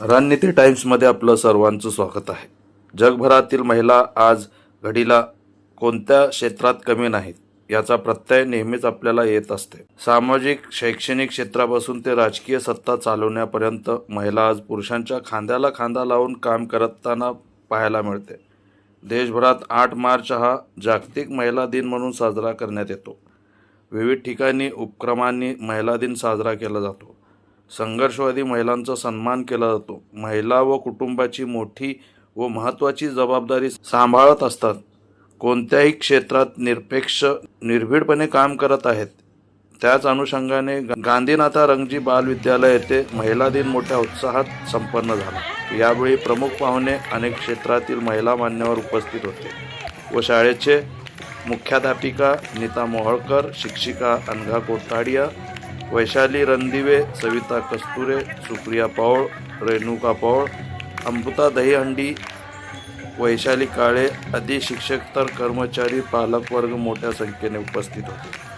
रणनीती टाइम्समध्ये आपलं सर्वांचं स्वागत आहे. जगभरातील महिला आज घडीला कोणत्या क्षेत्रात कमी नाहीत याचा प्रत्यय नेहमीच आपल्याला येत असते. सामाजिक शैक्षणिक क्षेत्रापासून ते राजकीय सत्ता चालवण्यापर्यंत महिला आज पुरुषांच्या खांद्याला खांदा लावून काम करताना पाहायला मिळते. देशभरात आठ मार्च हा जागतिक महिला दिन म्हणून साजरा करण्यात येतो. विविध ठिकाणी उपक्रमांनी महिला दिन साजरा केला जातो. संघर्षवादी महिलांचा सन्मान केला जातो. महिला व कुटुंबाची मोठी व महत्त्वाची जबाबदारी सांभाळत असतात. कोणत्याही क्षेत्रात निरपेक्ष निर्भीडपणे काम करत आहेत. त्याच अनुषंगाने गांधीनाथा रंगजी बाल विद्यालय येथे महिला दिन मोठ्या उत्साहात संपन्न झाला. यावेळी प्रमुख पाहुणे अनेक क्षेत्रातील महिला मान्यवर उपस्थित होते व शाळेचे मुख्याध्यापिका नीता मोहळकर शिक्षिका अनघा कोठाडिया वैशाली रणदिवे सविता कस्तुरे सुप्रिया पौळ रेणुका पौळ अमृता दहीहंडी वैशाली काळे आदी शिक्षक तर कर्मचारी पालक वर्ग मोठ्या संख्येने उपस्थित होते.